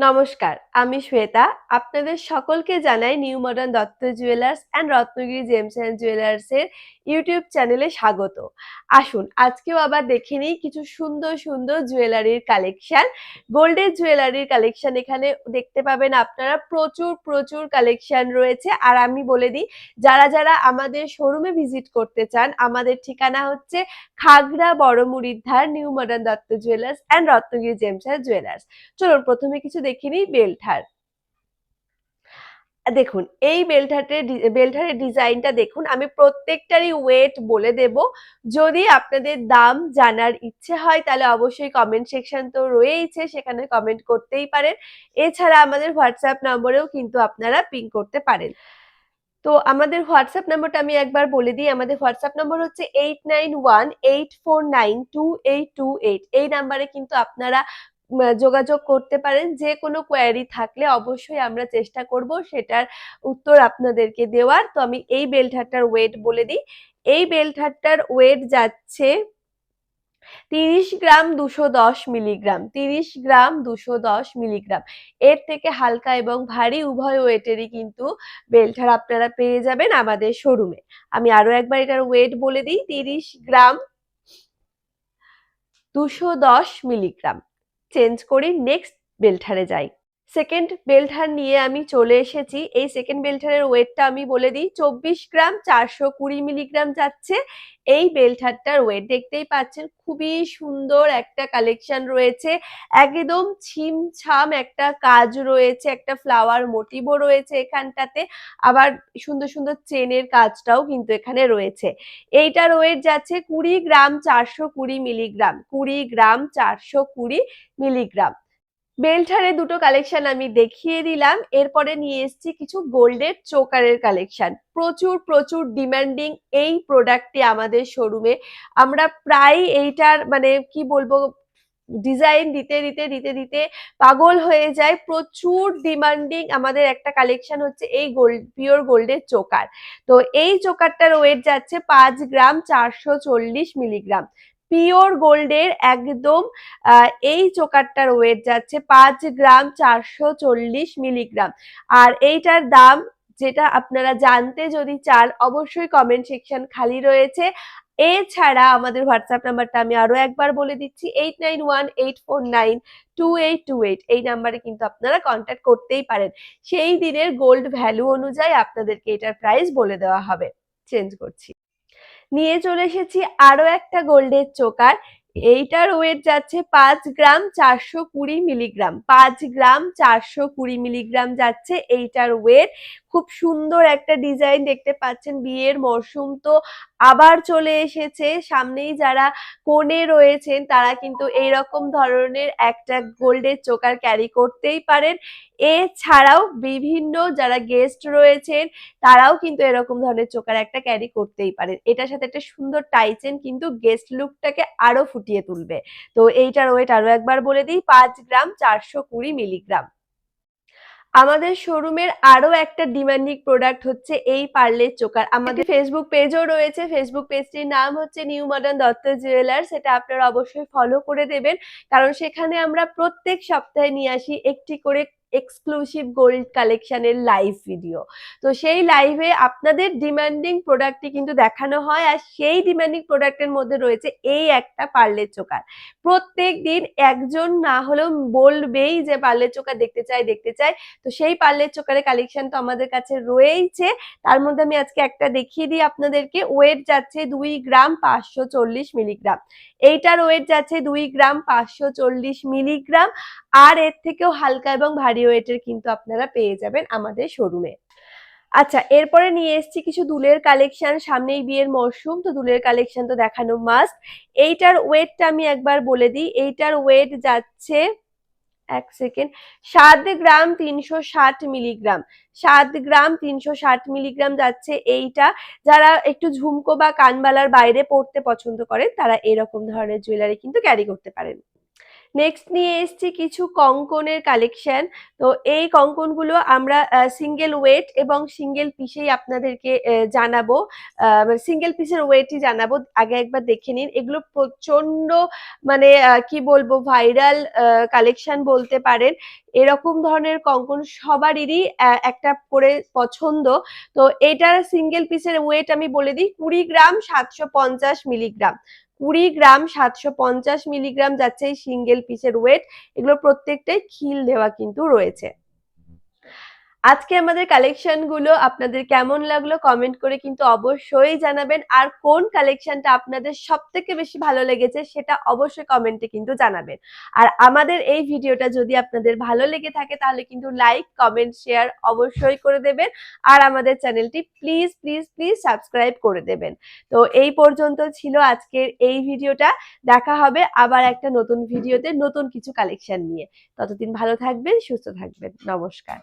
নমস্কার, আমি শ্বেতা। আপনাদের সকলকে জানাই new modern Dutta jewellers and Ratnagiri gems and jewellers এর ইউটিউব চ্যানেলে স্বাগত। আসুন, আজকেও আবার দেখে নিই কিছু সুন্দর সুন্দর জুয়েলারির কালেকশন। গোল্ডের জুয়েলারির কালেকশন এখানে দেখতে পাবেন আপনারা। প্রচুর প্রচুর কালেকশন রয়েছে। আর আমি বলে দিই, যারা যারা আমাদের শোরুমে ভিজিট করতে চান, আমাদের ঠিকানা হচ্ছে খাগড়া বড়মুড়ির ধার, new modern Dutta jewellers and Ratnagiri জেমসার jewellers. চলুন, প্রথমে কিছু দেখে নিই বেলঠার দেখুন, এই বেলঠাটের বেলঠারের ডিজাইনটা দেখুন, আমি প্রত্যেকটারই ওয়েট বলে দেব। যদি আপনাদের দাম জানার ইচ্ছে হয়, তাহলে অবশ্যই কমেন্ট সেকশন তো রয়েইছে, সেখানে কমেন্ট করতেই পারেন। এছাড়া আমাদের হোয়াটসঅ্যাপ নম্বরেও কিন্তু আপনারা পিং করতে পারেন। তো আমাদের হোয়াটসঅ্যাপ নাম্বারটা আমি একবার বলে দিই, আমাদের হোয়াটসঅ্যাপ নম্বর হচ্ছে eight nine one eight four nine two eight two eight এই নাম্বারে কিন্তু আপনারা যোগাযোগ করতে পারেন। যে কোনো কোয়ারি থাকলে অবশ্যই আমরা চেষ্টা করব সেটার উত্তর আপনাদেরকে দেওয়ার। তো আমি এই বেলঠারটার ওয়েট বলে দিই। এই বেলঠারটার ওয়েট যাচ্ছে তিরিশ গ্রাম দুশো দশ মিলিগ্রাম। তিরিশ গ্রাম দুশো দশ মিলিগ্রাম। এর থেকে হালকা এবং ভারী উভয় ওয়েটেরই কিন্তু বেলঠার আপনারা পেয়ে যাবেন আমাদের শোরুমে আমি আরও একবার এটার ওয়েট বলে দিই। তিরিশ গ্রাম দুশো দশ মিলিগ্রাম। চেঞ্জ করে নেক্সট বেল্টারে যাই। সেকেন্ড বেলঠার নিয়ে আমি চলে এসেছি। এই সেকেন্ড বেলঠারের ওয়েটটা আমি বলে দিই, চব্বিশ গ্রাম চারশো কুড়ি মিলিগ্রাম যাচ্ছে। এই বেলঠারটার ওয়েট দেখতেই পাচ্ছেন, খুবই সুন্দর একটা কালেকশন রয়েছে। একদম ছিমছাম একটা কাজ রয়েছে, একটা ফ্লাওয়ার মোটিভও রয়েছে এখানটাতে। আবার সুন্দর সুন্দর চেনের কাজটাও কিন্তু এখানে রয়েছে। এইটার ওয়েট যাচ্ছে কুড়ি গ্রাম চারশো কুড়ি মিলিগ্রাম কুড়ি গ্রাম চারশো কুড়ি মিলিগ্রাম বেলঠারে দুটো কালেকশন আমি দেখিয়ে দিলাম। এরপরে নিয়ে এসছি কিছু গোল্ডের চোকারের কালেকশন প্রচুর প্রচুর ডিমান্ডিং এই প্রোডাক্টটি আমাদের শোরুমে আমরা প্রায় এইটার মানে কি বলব ডিজাইন দিতে দিতে দিতে দিতে পাগল হয়ে যায় প্রচুর ডিমান্ডিং আমাদের একটা কালেকশন হচ্ছে এই গোল্ড পিওর গোল্ডের চোকার তো এই চোকারটার ওয়েট যাচ্ছে পাঁচ গ্রাম চারশো চল্লিশ মিলিগ্রাম পিওর গোল্ডের একদম এই চোকারটার ওয়েট যাচ্ছে পাঁচ গ্রাম চারশো চল্লিশ মিলিগ্রাম। আর এইটার দাম যেটা আপনারা জানতে যদি চান, অবশ্যই কমেন্ট সেকশন খালি রয়েছে। এছাড়া আমাদের হোয়াটসঅ্যাপ নাম্বারটা আমি আরও একবার বলে দিচ্ছি eight nine one eight four nine two eight two eight এই নাম্বারে কিন্তু আপনারা কন্ট্যাক্ট করতেই পারেন। সেই দিনের গোল্ড ভ্যালু অনুযায়ী আপনাদেরকে এটার প্রাইস বলে দেওয়া হবে। চেঞ্জ করছি। নিয়ে চলে এসেছি আরও একটা গোল্ডের চোকার। এইটার ওয়েট যাচ্ছে পাঁচ গ্রাম চারশো কুড়ি মিলিগ্রাম পাঁচ গ্রাম চারশো কুড়ি মিলিগ্রাম যাচ্ছে এইটার ওয়েট খুব সুন্দর একটা ডিজাইন দেখতে পাচ্ছেন। বিয়ের মরশুম তো আবার চলে এসেছে। সামনেই যারা কোণে রয়েছেন, তারা কিন্তু এইরকম ধরনের একটা গোল্ডের চোকার ক্যারি করতেই পারেন। এছাড়াও বিভিন্ন যারা গেস্ট রয়েছেন, তারাও কিন্তু এরকম ধরনের চোকার একটা ক্যারি করতেই পারেন। এটার সাথে একটা সুন্দর টাইচেন কিন্তু গেস্ট লুকটাকে আরও ফুটিয়ে তুলবে। তো এইটার ওয়েট আরও একবার বলে দিই, পাঁচ গ্রাম চারশো কুড়ি মিলিগ্রাম আমাদের শোরুমের আরও একটা ডিমান্ডিং প্রোডাক্ট হচ্ছে এই পার্লের চোকার আমাদের ফেসবুক পেজও রয়েছে। ফেসবুক পেজটির নাম হচ্ছে নিউ মডার্ন দত্ত জুয়েলার সেটা আপনারা অবশ্যই ফলো করে দেবেন। কারণ সেখানে আমরা প্রত্যেক সপ্তাহে নিয়ে আসি একটি করে এক্সক্লুসিভ গোল্ড কালেকশনের লাইভ ভিডিও তো সেই লাইভে আপনাদের ডিমান্ডিং প্রোডাক্টটি কিন্তু দেখানো হয় আর সেই ডিমান্ডিং প্রোডাক্টের মধ্যে রয়েছে এই একটা পার্লের চোকার। প্রত্যেক দিন একজন না হলেও বলবেই যে পার্লের চোকার দেখতে চাই দেখতে চাই। তো সেই পার্লের চোকারের কালেকশন তো আমাদের কাছে রয়েইছে। তার মধ্যে আমি আজকে একটা দেখিয়ে দিই আপনাদেরকে। ওয়েট যাচ্ছে দুই গ্রাম পাঁচশো চল্লিশ মিলিগ্রাম এইটার ওয়েট যাচ্ছে দুই গ্রাম পাঁচশো চল্লিশ মিলিগ্রাম আর এর থেকেও হালকা এবং ভারী ওয়েটের কিন্তু আপনারা পেয়ে যাবেন আমাদের শোরুমে আচ্ছা এরপরে নিয়ে এসেছি কিছু দুলের কালেকশন সামনেই বিয়ের মরশুম তো দুলের কালেকশন তো দেখানো মাস্ট এইটার ওয়েটটা আমি একবার বলে দিই, এইটার ওয়েট যাচ্ছে এক সেকেন্ড, সাত গ্রাম তিনশো ষাট মিলিগ্রাম, সাত গ্রাম তিনশো ষাট মিলিগ্রাম যাচ্ছে এইটা। যারা একটু ঝুমকো বা কানবালার বাইরে পড়তে পছন্দ করেন, তারা এরকম ধরনের জুয়েলারি কিন্তু ক্যারি করতে পারেন। নেক্সট নিয়ে এসেছি কিছু কঙ্কনের কালেকশন তো এই কঙ্কনগুলো আমরা সিঙ্গেল ওয়েট এবং সিঙ্গেল পিসেই আপনাদেরকে জানাব। সিঙ্গেল পিসের ওয়েটই জানাব। আগে একবার দেখে নিন। এগুলো প্রচণ্ড মানে কি বলব ভাইরাল কালেকশন বলতে পারেন। এরকম ধরনের কঙ্কন সবারই একটা করে পছন্দ। তো এটার সিঙ্গেল পিসের ওয়েট আমি বলে দিই, কুড়ি গ্রাম সাতশো পঞ্চাশ মিলিগ্রাম। কুড়ি গ্রাম সাতশো পঞ্চাশ মিলিগ্রাম যাচ্ছে এই সিঙ্গেল পিসের ওয়েট এগুলো প্রত্যেকটাই খিল দেওয়া কিন্তু রয়েছে। আজকে আমাদের কালেকশনগুলো আপনাদের কেমন লাগল কমেন্ট করে কিন্তু অবশ্যই জানাবেন। আর কোন কালেকশনটা আপনাদের সব থেকে বেশি ভালো লেগেছে সেটা অবশ্যই কমেন্টে কিন্তু জানাবেন। আর আমাদের এই ভিডিওটা যদি আপনাদের ভালো লেগে থাকে তাহলে কিন্তু লাইক কমেন্ট শেয়ার অবশ্যই করে দেবেন। আর আমাদের চ্যানেলটি প্লিজ প্লিজ প্লিজ সাবস্ক্রাইব করে দেবেন। তো এই পর্যন্ত ছিল আজকের এই ভিডিওটা দেখা হবে আবার একটা নতুন ভিডিওতে নতুন কিছু কালেকশন নিয়ে। ততদিন ভালো থাকবেন, সুস্থ থাকবেন। নমস্কার।